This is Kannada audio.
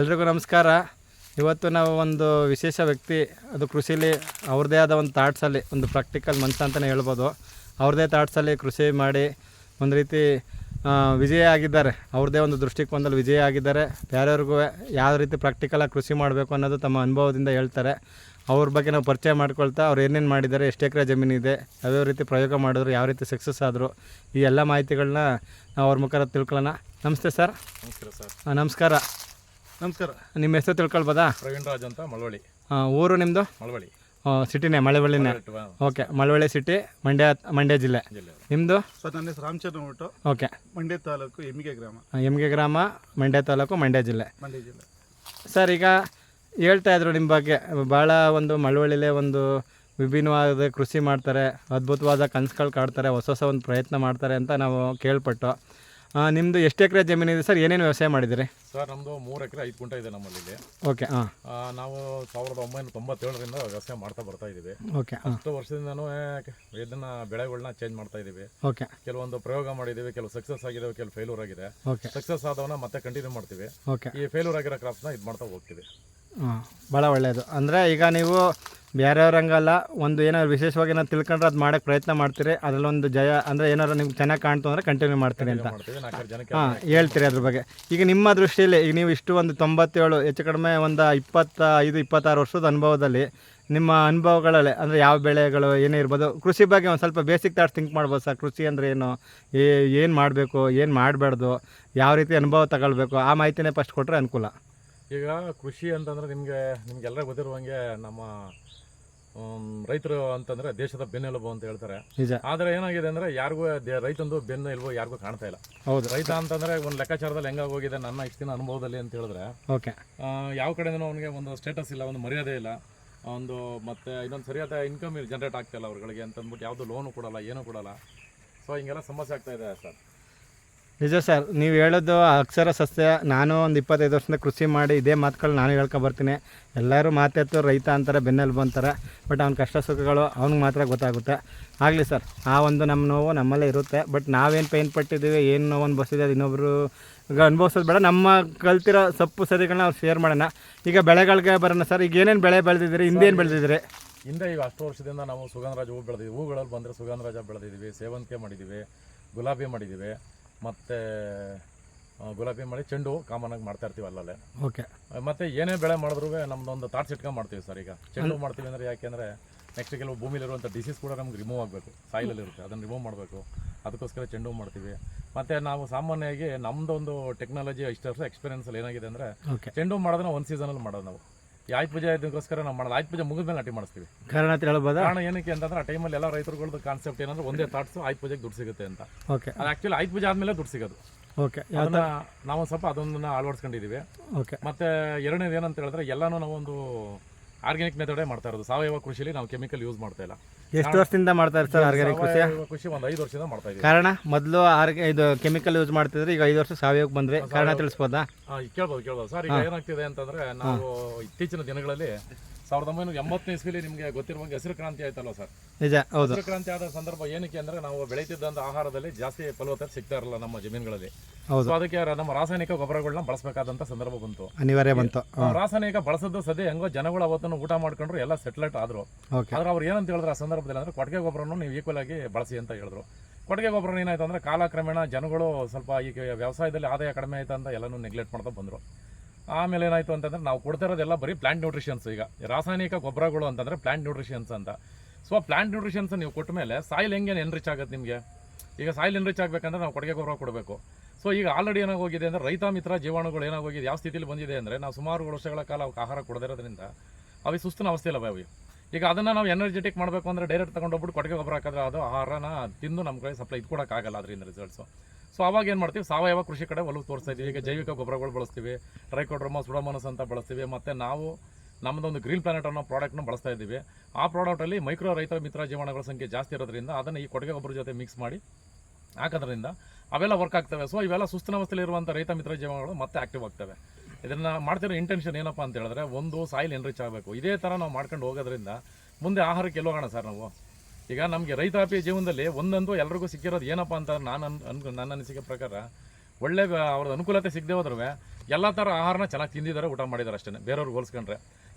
ಎಲ್ರಿಗೂ ನಮಸ್ಕಾರ. ಇವತ್ತು ನಾವು ಒಂದು ವಿಶೇಷ ವ್ಯಕ್ತಿ ಅದು ಕೃಷಿಲಿ ಅವ್ರದ್ದೇ ಆದ ಒಂದು ಥಾಟ್ಸಲ್ಲಿ ಒಂದು ಪ್ರಾಕ್ಟಿಕಲ್ ಮನುಷ್ಯ ಅಂತಲೇ ಹೇಳ್ಬೋದು. ಅವ್ರದ್ದೇ ಥಾಟ್ಸಲ್ಲಿ ಕೃಷಿ ಮಾಡಿ ಒಂದು ರೀತಿ ವಿಜಯ ಆಗಿದ್ದಾರೆ. ಅವ್ರದ್ದೇ ಒಂದು ದೃಷ್ಟಿಕೋನದಲ್ಲಿ ವಿಜಯ ಆಗಿದ್ದಾರೆ. ಬೇರೆಯವ್ರಿಗೂ ಯಾವ ರೀತಿ ಪ್ರಾಕ್ಟಿಕಲಾಗಿ ಕೃಷಿ ಮಾಡಬೇಕು ಅನ್ನೋದು ತಮ್ಮ ಅನುಭವದಿಂದ ಹೇಳ್ತಾರೆ. ಅವ್ರ ಬಗ್ಗೆ ನಾವು ಪರಿಚಯ ಮಾಡ್ಕೊಳ್ತಾ ಅವ್ರು ಏನೇನು ಮಾಡಿದ್ದಾರೆ ಎಷ್ಟು ಎಕರೆ ಜಮೀನಿದೆ ಯಾವ್ಯಾವ ರೀತಿ ಪ್ರಯೋಗ ಮಾಡಿದ್ರು ಯಾವ ರೀತಿ ಸಕ್ಸಸ್ ಆದರು ಈ ಎಲ್ಲ ಮಾಹಿತಿಗಳನ್ನ ನಾವು ಅವ್ರ ಮುಖಾಂತರ ತಿಳ್ಕೊಳ್ಳೋಣ. ನಮಸ್ತೆ ಸರ್. ನಮಸ್ಕಾರ ಸರ್. ನಮಸ್ಕಾರ. ನಮಸ್ಕಾರ. ನಿಮ್ಮ ಹೆಸರು ತಿಳ್ಕೊಳ್ಬೋದಾ? ಪ್ರವೀಣ್ ರಾಜ್ ಅಂತ ಮಳವಳ್ಳಿ. ಹಾಂ ಊರು ನಿಮ್ಮದು ಮಳವಳ್ಳಿ. ಸಿಟಿನೇ ಮಳವಳ್ಳಿನೇ. ಓಕೆ ಮಳವಳ್ಳಿ ಸಿಟಿ ಮಂಡ್ಯ ಮಂಡ್ಯ ಜಿಲ್ಲೆ. ಜಿಲ್ಲೆ. ನಿಮ್ಮದು ಸರ್ ನನ್ನ ಹೆಸರು ರಾಮಚಂದ್ರ ಉಂಟು. ಓಕೆ. ಮಂಡ್ಯ ತಾಲೂಕು ಎಮ್ಗೆ ಗ್ರಾಮ. ಎಮ್ಗೆ ಗ್ರಾಮ ಮಂಡ್ಯ ತಾಲೂಕು ಮಂಡ್ಯ ಜಿಲ್ಲೆ. ಮಂಡ್ಯ ಜಿಲ್ಲೆ. ಸರ್ ಈಗ ಹೇಳ್ತಾ ಇದ್ರು ನಿಮ್ಮ ಬಗ್ಗೆ. ಭಾಳ ಒಂದು ಮಳವಳ್ಳಿಲೇ ಒಂದು ವಿಭಿನ್ನವಾದ ಕೃಷಿ ಮಾಡ್ತಾರೆ ಅದ್ಭುತವಾದ ಕನಸುಗಳು ಕಾಡ್ತಾರೆ ಹೊಸ ಹೊಸ ಒಂದು ಪ್ರಯತ್ನ ಮಾಡ್ತಾರೆ ಅಂತ ನಾವು ಕೇಳ್ಪಟ್ಟು. ನಿಮ್ಮದು ಎಷ್ಟು ಎಕರೆ ಜಮೀನಿದೆ ಸರ್? ಏನೇನು ವ್ಯವಸಾಯ ಮಾಡಿದ್ದೀರಿ? ಸರ್ ನಮ್ಮದು ಮೂರು ಎಕರೆ ಐದು ಗುಂಟ ಇದೆ ನಮ್ಮಲ್ಲಿ ಇಲ್ಲಿ. ಓಕೆ ಹಾಂ ಆ, ನಾವು ಸಾವಿರದ ಒಂಬೈನೂರ ತೊಂಬತ್ತೇಳರಿಂದ ವ್ಯವಸಾಯ ಮಾಡ್ತಾ ಬರ್ತಾ ಇದ್ದೀವಿ ಓಕೆ ಹಾಂ ವರ್ಷದಿಂದ ವರ್ಷದಿಂದನೂ ಇದನ್ನ ಬೆಳೆಗಳನ್ನ ಚೇಂಜ್ ಮಾಡ್ತಾ ಇದ್ದೀವಿ ಓಕೆ. ಕೆಲವೊಂದು ಪ್ರಯೋಗ ಮಾಡಿದ್ದೀವಿ ಕೆಲವು ಸಕ್ಸಸ್ ಆಗಿದ್ದಾವೆ ಕೆಲವು ಫೇಲ್ಯೂರ್ ಆಗಿದೆ. ಓಕೆ. ಸಕ್ಸಸ್ ಆದವನ್ನ ಮತ್ತೆ ಕಂಟಿನ್ಯೂ ಮಾಡ್ತೀವಿ. ಓಕೆ. ಈ ಫೇಲ್ಯೂರ್ ಆಗಿರೋ ಕ್ರಾಪ್ಸ್ನ ಇದು ಮಾಡ್ತಾ ಹೋಗ್ತೀವಿ. ಹಾಂ ಭಾಳ ಒಳ್ಳೆಯದು ಅಂದರೆ ಈಗ ನೀವು ಬೇರೆಯವ್ರಂಗಲ್ಲ ಒಂದು ಏನಾದ್ರು ವಿಶೇಷವಾಗಿ ಏನಾದ್ರು ತಿಳ್ಕೊಂಡ್ರೆ ಅದು ಮಾಡೋಕ್ಕೆ ಪ್ರಯತ್ನ ಮಾಡ್ತೀರಿ ಅದರಲ್ಲೊಂದು ಜಯ ಅಂದರೆ ಏನಾದ್ರು ನಿಮ್ಗೆ ಚೆನ್ನಾಗಿ ಕಾಣ್ತು ಅಂದರೆ ಕಂಟಿನ್ಯೂ ಮಾಡ್ತೀರಿ ಅಂತ. ಹಾಂ ಹೇಳ್ತೀರಿ ಅದ್ರ ಬಗ್ಗೆ. ಈಗ ನಿಮ್ಮ ದೃಷ್ಟಿಯಲ್ಲಿ ಈಗ ನೀವು ಇಷ್ಟು ಒಂದು ತೊಂಬತ್ತೇಳು ಹೆಚ್ಚು ಕಡಿಮೆ ಒಂದು ಇಪ್ಪತ್ತ ಐದು ಇಪ್ಪತ್ತಾರು ವರ್ಷದ ಅನುಭವದಲ್ಲಿ ನಿಮ್ಮ ಅನುಭವಗಳಲ್ಲಿ ಅಂದರೆ ಯಾವ ಬೆಳೆಗಳು ಏನೇ ಇರ್ಬೋದು ಕೃಷಿ ಬಗ್ಗೆ ಒಂದು ಸ್ವಲ್ಪ ಬೇಸಿಕ್ ಥಾಟ್ಸ್ ಥಿಂಕ್ ಮಾಡ್ಬೋದು ಸರ್. ಕೃಷಿ ಅಂದರೆ ಏನು ಏನು ಮಾಡಬೇಕು ಏನು ಮಾಡಬಾರ್ದು ಯಾವ ರೀತಿ ಅನುಭವ ತಗೊಳ್ಬೇಕು ಆ ಮಾಹಿತಿನೇ ಫಸ್ಟ್ ಕೊಟ್ಟರೆ ಅನುಕೂಲ. ಈಗ ಕೃಷಿ ಅಂತಂದ್ರೆ ನಿಮಗೆ ನಿಮ್ಗೆಲ್ಲ ಗೊತ್ತಿರುವಂಗೆ ನಮ್ಮ ರೈತರು ಅಂತಂದ್ರೆ ದೇಶದ ಬೆನ್ನೆಲುಬು ಅಂತ ಹೇಳ್ತಾರೆ. ಆದರೆ ಏನಾಗಿದೆ ಅಂದ್ರೆ ಯಾರಿಗೂ ರೈತಂದು ಬೆನ್ನು ಇಲ್ವೋ ಯಾರಿಗೂ ಕಾಣ್ತಾ ಇಲ್ಲ. ಹೌದು. ರೈತ ಅಂತಂದ್ರೆ ಒಂದು ಲೆಕ್ಕಾಚಾರದಲ್ಲಿ ಹೆಂಗಾಗೋಗಿದೆ ನನ್ನ ಇಷ್ಟು ದಿನ ಅನುಭವದಲ್ಲಿ ಅಂತ ಹೇಳಿದ್ರೆ ಓಕೆ. ಯಾವ ಕಡೆಯಿಂದ ಅವನಿಗೆ ಒಂದು ಸ್ಟೇಟಸ್ ಇಲ್ಲ ಒಂದು ಮರ್ಯಾದೆ ಇಲ್ಲ. ಒಂದು ಮತ್ತೆ ಇನ್ನೊಂದು ಸರಿಯಾದ ಇನ್ಕಮ್ ಜನರೇಟ್ ಆಗ್ತಾ ಇಲ್ಲ ಅವ್ರಗಳಿಗೆ ಅಂತಂದ್ಬಿಟ್ಟು ಯಾವುದು ಲೋನು ಕೊಡಲ್ಲ ಏನೂ ಕೊಡಲ್ಲ ಸೊ ಹಿಂಗೆಲ್ಲ ಸಮಸ್ಯೆ ಆಗ್ತಾ ಇದೆ ಸರ್. ನಿಜ ಸರ್ ನೀವು ಹೇಳೋದು ಅಕ್ಷರ ಸಸ್ಯ ನಾನು ಒಂದು ಇಪ್ಪತ್ತೈದು ವರ್ಷದಿಂದ ಕೃಷಿ ಮಾಡಿ ಇದೇ ಮಾತುಗಳು ನಾನು ಹೇಳ್ಕೊ ಬರ್ತೀನಿ. ಎಲ್ಲರೂ ಮಾತೆತ್ತು ರೈತ ಅಂತಾರೆ ಬೆನ್ನೆಲುಬು ಅಂತಾರೆ ಬಟ್ ಅವ್ನ ಕಷ್ಟ ಸುಖಗಳು ಅವ್ನಿಗೆ ಮಾತ್ರ ಗೊತ್ತಾಗುತ್ತೆ. ಆಗಲಿ ಸರ್ ಆ ಒಂದು ನಮ್ಮ ನೋವು ನಮ್ಮಲ್ಲೇ ಇರುತ್ತೆ ಬಟ್ ನಾವೇನು ಪೇನ್ ಪಟ್ಟಿದ್ದೀವಿ ಏನು ನೋವು ಅನ್ಭವಿಸಿದೆ ಅದು ಇನ್ನೊಬ್ಬರು ಈಗ ಅನುಭವಿಸೋದು ಬೇಡ. ನಮ್ಮ ಕಲ್ತಿರೋ ಸೊಪ್ಪು ಸದಿಗಳನ್ನ ಅವ್ರು ಶೇರ್ ಮಾಡೋಣ. ಈಗ ಬೆಳೆಗಳಿಗೆ ಬರೋಣ ಸರ್ ಈಗ ಏನೇನು ಬೆಳೆ ಬೆಳೆದಿದ್ದೀರಿ ಹಿಂದೇನು ಬೆಳೆದಿದ್ದೀರಿ? ಹಿಂದೆ ಈಗ ಅಷ್ಟು ವರ್ಷದಿಂದ ನಾವು ಸುಗಂಧರಾಜ ಹೂ ಬೆಳೆದಿದ್ವಿ ಹೂಗಳಲ್ಲಿ ಬಂದರೆ ಸುಗಂಧರಾಜ ಬೆಳೆದಿದ್ದೀವಿ ಸೇವಂತಿಗೆ ಮಾಡಿದ್ದೀವಿ ಗುಲಾಬಿ ಮಾಡಿದ್ದೀವಿ. ಮತ್ತು ಗುಲಾಬಿ ಮಳೆ ಚೆಂಡು ಕಾಮನ್ ಆಗಿ ಮಾಡ್ತಾ ಇರ್ತೀವಿ ಅಲ್ಲಲ್ಲೇ. ಓಕೆ. ಮತ್ತೆ ಏನೇ ಬೆಳೆ ಮಾಡಿದ್ರು ನಮ್ದೊಂದು ತಾಟ್ಸ್ ಇಟ್ಕೊಂಡು ಮಾಡ್ತೀವಿ ಸರ್ ಈಗ. ಚೆಂಡು ಮಾಡ್ತೀವಿ ಅಂದ್ರೆ ಯಾಕೆಂದ್ರೆ ನೆಕ್ಸ್ಟ್ ಕೆಲವು ಭೂಮಿಲಿರುವಂಥ ಡಿಸೀಸ್ ಕೂಡ ನಮ್ಗೆ ರಿಮೂವ್ ಆಗಬೇಕು. ಸಾಯಿಲಲ್ಲಿ ಇರುತ್ತೆ. ಅದನ್ನು ರಿಮೂವ್ ಮಾಡಬೇಕು. ಅದಕ್ಕೋಸ್ಕರ ಚೆಂಡು ಮಾಡ್ತೀವಿ. ಮತ್ತೆ ನಾವು ಸಾಮಾನ್ಯವಾಗಿ ನಮ್ದೊಂದು ಟೆಕ್ನಾಲಜಿ ಇಷ್ಟು ವರ್ಷ ಎಕ್ಸ್ಪೀರಿಯನ್ಸಲ್ಲಿ ಏನಾಗಿದೆ ಅಂದ್ರೆ ಚೆಂಡು ಮಾಡೋದನ್ನ ಮಾಡೋದನ್ನ ಒಂದು ಸೀಸನಲ್ಲಿ ಮಾಡೋದು ನಾವು. ಈ ಆಯ್ತು ಪೂಜೆ ಇದಕ್ಕೋಸ್ಕರ ನಾವು ಮಾಡೋದು. ಆಯ್ತು ಪೂಜೆ ಮುಗಿದ ಮೇಲೆ ನಾಟಿ ಮಾಡಿಸ್ತೀವಿ. ಕಾರಣ ಹೇಳ್ಬೋದಾ ಕಾರಣ ಏನಕ್ಕೆ ಅಂತಂದ್ರೆ ಆ ಟೈಮಲ್ಲಿ ಎಲ್ಲ ರೈತರುಗಳದ್ದು ಕಾನ್ಸೆಪ್ಟ್ ಏನಂದ್ರೆ ಒಂದೇ ಥಾಟ್ಸ್ ಆಯ್ತು ಪೂಜೆಗೆ ದುಡ್ಡು ಸಿಗುತ್ತೆ ಅಂತ. ಓಕೆ ಅದು ಆಕ್ಚುಲಿ ಆಯ್ತು ಪೂಜೆ ಆದ್ಮೇಲೆ ದುಡ್ಡು ಸಿಗೋದು. ಓಕೆ ಅದನ್ನು ಅದನ್ನ ನಾವು ಸ್ವಲ್ಪ ಅದೊಂದನ್ನ ಅಳವಡಿಸ್ಕೊಂಡಿದ್ದೀವಿ ಓಕೆ ಮತ್ತೆ ಎರಡನೇದು ಏನಂತ ಹೇಳಿದ್ರೆ ಎಲ್ಲನೂ ನಾವೊಂದು ಆರ್ಗ್ಯಾನಿಕ್ ಮೆಥಡೇ ಮಾಡ್ತಾ ಇರೋದು. ಸಾವಯವ ಕೃಷಿಲಿ ನಾವು ಕೆಮಿಕಲ್ ಯೂಸ್ ಮಾಡ್ತಾ ಇಲ್ಲ. ಎಷ್ಟು ವರ್ಷದಿಂದ ಮಾಡ್ತಾ ಇರ್ತಾರೆ ಆರ್ಗ್ಯಾನಿಕ್ ಕೃಷಿ ಕೃಷಿ ಒಂದು ಐದು ವರ್ಷದಿಂದ ಮಾಡ್ತಾ ಇದ್ದೀವಿ ಕಾರಣ ಮೊದಲು ಆರ್ಗ ಇದು ಕೆಮಿಕಲ್ ಯೂಸ್ ಮಾಡ್ತಿದ್ರೆ ಈಗ ಐದು ವರ್ಷ ಸಾವಯವಕ್ಕೆ ಬಂದ್ರಿ ಕಾರಣ ತಿಳಿಸ್ಬೋದಾ? ಆ, ಈಗ ಕೇಳ್ಬೋದು ಕೇಳ್ಬೋದು. ಸರ್ ಈಗ ಏನಾಗ್ತಿದೆ ಅಂತಂದ್ರೆ ನಾವು ಇತ್ತೀಚಿನ ದಿನಗಳಲ್ಲಿ ಸಾವಿರದ ಒಂಬೈನೂರ ಎಂಬತ್ತನೇ ಇಸ್ವಿಲಿ ನಿಮಗೆ ಗೊತ್ತಿರುವಂಗೆ ಹಸಿರು ಕ್ರಾಂತಿ ಆಯ್ತಲ್ಲ ಸರ್? ನಿಜ ಹೌದು. ಹಸಿರು ಕ್ರಾಂತಿ ಆದ ಸಂದರ್ಭ ಏನಕ್ಕೆ ಅಂದ್ರೆ ನಾವು ಬೆಳೀತಿದ್ದಂಥ ಆಹಾರದಲ್ಲಿ ಜಾಸ್ತಿ ಫಲವತ್ತತೆ ಸಿಗ್ತಾ ಇರಲ್ಲ ನಮ್ಮ ಜಮೀನುಗಳಲ್ಲಿ. ಹೌದು. ಸೊ ಅದಕ್ಕೆ ರ- ನಮ್ಮ ರಾಸಾಯನಿಕ ಗೊಬ್ಬರಗಳನ್ನ ಬಳಸಬೇಕಾದಂತ ಸಂದರ್ಭ ಬಂತು. ಅನಿವಾರ್ಯ ಬಂತು. ರಾಸಾಯನಿಕ ಬಳಸದ್ದು ಸದ್ಯ ಹೆಂಗೋ ಜನಗಳು ಅವತ್ತನ್ನು ಊಟ ಮಾಡ್ಕೊಂಡ್ರು ಎಲ್ಲ ಸೆಟ್ಲೈಟ್ ಆದ್ರು. ಓಕೆ. ಆದ್ರೆ ಅವ್ರು ಏನಂತ ಹೇಳಿದ್ರೆ ಆ ಸಂದರ್ಭದಲ್ಲಿ ಅಂದರೆ ಕೊಟ್ಟಿಗೆ ಗೊಬ್ಬರನ್ನು ನೀವು ಈಕ್ವಲ್ ಆಗಿ ಬಳಸಿ ಅಂತ ಹೇಳಿದ್ರು. ಕೊಟ್ಟಿಗೆ ಗೊಬ್ಬರ ಏನಾಯ್ತು ಅಂದ್ರೆ ಕಾಲಕ್ರಮೇಣ ಜನಗಳು ಸ್ವಲ್ಪ ಈಗ ವ್ಯವಸಾಯದಲ್ಲಿ ಆದಾಯ ಕಡಿಮೆ ಆಯ್ತು ಅಂತ ಎಲ್ಲನೂ ನೆಗ್ಲೆಕ್ಟ್ ಮಾಡ್ತಾ ಬಂದರು. ಆಮೇಲೆ ಏನಾಯ್ತು ಅಂತಂದ್ರೆ ನಾವು ಕೊಡ್ತಾ ಇರೋದೆಲ್ಲ ಬರೀ ಪ್ಲಾಂಟ್ ನ್ಯೂಟ್ರಿಷನ್ಸ್ ಈಗ. ರಾಸಾಯನಿಕ ಗೊಬ್ಬರಗಳು ಅಂತಂದ್ರೆ ಪ್ಲಾಂಟ್ ನ್ಯೂಟ್ರಿಷನ್ಸ್ ಅಂತ. ಸೊ ಪ್ಲಾಂಟ್ ನ್ಯೂಟ್ರಿಷನ್ಸ್ ನೀವು ಕೊಟ್ಟ ಮೇಲೆ ಸಾಯಿಲ್ ಹೆಂಗೆ ಎನ್ರಿಚ್ ಆಗುತ್ತೆ ನಿಮಗೆ? ಈಗ ಸಾಯಿಲ್ ಎನ್ರಿಚ್ ಆಗಬೇಕಂದ್ರೆ ನಾವು ಕೊಡುಗೆ ಗೊಬ್ಬರ ಕೊಡಬೇಕು. ಸೊ ಈಗ ಆಲ್ರೆಡಿ ಏನಾಗೋಗಿದೆ ಅಂದ್ರೆ ರೈತ ಮಿತ್ರ ಜೀವಾಣುಗಳು ಏನಾಗೋಗಿದೆ, ಯಾವ ಸ್ಥಿತಿಯಲ್ಲಿ ಬಂದಿದೆ ಅಂದರೆ ನಾವು ಸುಮಾರು ವರ್ಷಗಳ ಕಾಲ ಅವಕ್ಕೆ ಆಹಾರ ಕೊಡದಿರೋದ್ರಿಂದ ಅವು ಸುಸ್ತಿನ ಅವಸ್ಥೆ ಇಲ್ಲ ಅವು ಈಗ ಅದನ್ನ ನಾವು ಎನರ್ಜೆಟಿಕ್ ಮಾಡಬೇಕು ಅಂದ್ರೆ ಡೈರೆಕ್ಟ್ ತಗೊಂಡೋಗ್ಬಿಟ್ಟು ಕೊಟ್ಟಿಗೆ ಗೊಬ್ಬರ ಹಾಕಿದ್ರೆ ಅದು ಆಹಾರನ ತಿಂದು ನಮ್ಮ ಕಡೆ ಸಪ್ಲೈ ಇದು ಆಗಲ್ಲ ಅದರಿಂದ ರಿಸಲ್ಟ್ಸು ಸೊ ಅವಾಗ ಏನು ಮಾಡ್ತೀವಿ? ಸಾವಯವ ಕೃಷಿ ಕಡೆ ಒಲವು ತೋರಿಸ್ತಾ ಇದ್ದೀವಿ. ಈಗ ಜೈವಿಕ ಗೊಬ್ಬರಗಳು ಬಳಸ್ತೀವಿ. ಟ್ರೈಕೋಡ್ರಮ ಸುಡಮನಸ್ ಅಂತ ಬಳಸ್ತೀವಿ. ಮತ್ತು ನಾವು ನಮ್ಮದೊಂದು ಗ್ರೀನ್ ಪ್ಲಾನೆಟ್ ಅನ್ನೋ ಪ್ರಾಡಕ್ಟ್ನ ಬಳಸ್ತಾ ಇದ್ದೀವಿ. ಆ ಪ್ರಾಡಕ್ಟಲ್ಲಿ ಮೈಕ್ರೋ ರೈತ ಮಿತ್ರ ಜೀವನಗಳ ಸಂಖ್ಯೆ ಜಾಸ್ತಿ ಇರೋದ್ರಿಂದ ಅದನ್ನು ಈ ಕೊಡುಗೆ ಗೊಬ್ಬರ ಜೊತೆ ಮಿಕ್ಸ್ ಮಾಡಿ ಹಾಕೋದ್ರಿಂದ ಅವೆಲ್ಲ ವರ್ಕ್ ಆಗ್ತವೆ. ಸೊ ಇವೆಲ್ಲ ಸುಸ್ತಿನ ಇರುವಂಥ ರೈತ ಮಿತ್ರ ಜೀವನಗಳು ಮತ್ತೆ ಆಕ್ಟಿವ್ ಆಗ್ತವೆ. ಇದನ್ನ ಮಾಡ್ತಿರೋ ಇಂಟೆನ್ಷನ್ ಏನಪ್ಪ ಅಂತ ಹೇಳಿದ್ರೆ ಒಂದು ಸಾಯಿಲ್ ಎನ್ರಿಚ್ ಆಗಬೇಕು. ಇದೇ ಥರ ನಾವು ಮಾಡ್ಕೊಂಡು ಹೋಗೋದ್ರಿಂದ ಮುಂದೆ ಆಹಾರಕ್ಕೆ ಎಲ್ಲೋಗೋಣ ಸರ್ ನಾವು. ಈಗ ನಮಗೆ ರೈತಾಪಿ ಜೀವನದಲ್ಲಿ ಒಂದಂತೂ ಎಲ್ರಿಗೂ ಸಿಕ್ಕಿರೋದು ಏನಪ್ಪ ಅಂತ ನಾನು ಅನ್ ನನ್ನ ಅನಿಸಿಕೆ ಪ್ರಕಾರ ಒಳ್ಳೆ, ಅವ್ರದ್ದು ಅನುಕೂಲತೆ ಸಿಗದೆ ಹೋದ್ರೂ ಎಲ್ಲ ಥರ ಆಹಾರನ ಚೆನ್ನಾಗಿ ತಿಂದಿದ್ದಾರೆ, ಊಟ ಮಾಡಿದ್ದಾರೆ ಅಷ್ಟೇ ಬೇರೆಯವ್ರಿಗೆ ಹೋಲಿಸ್ಕೊಂಡ್ರೆ.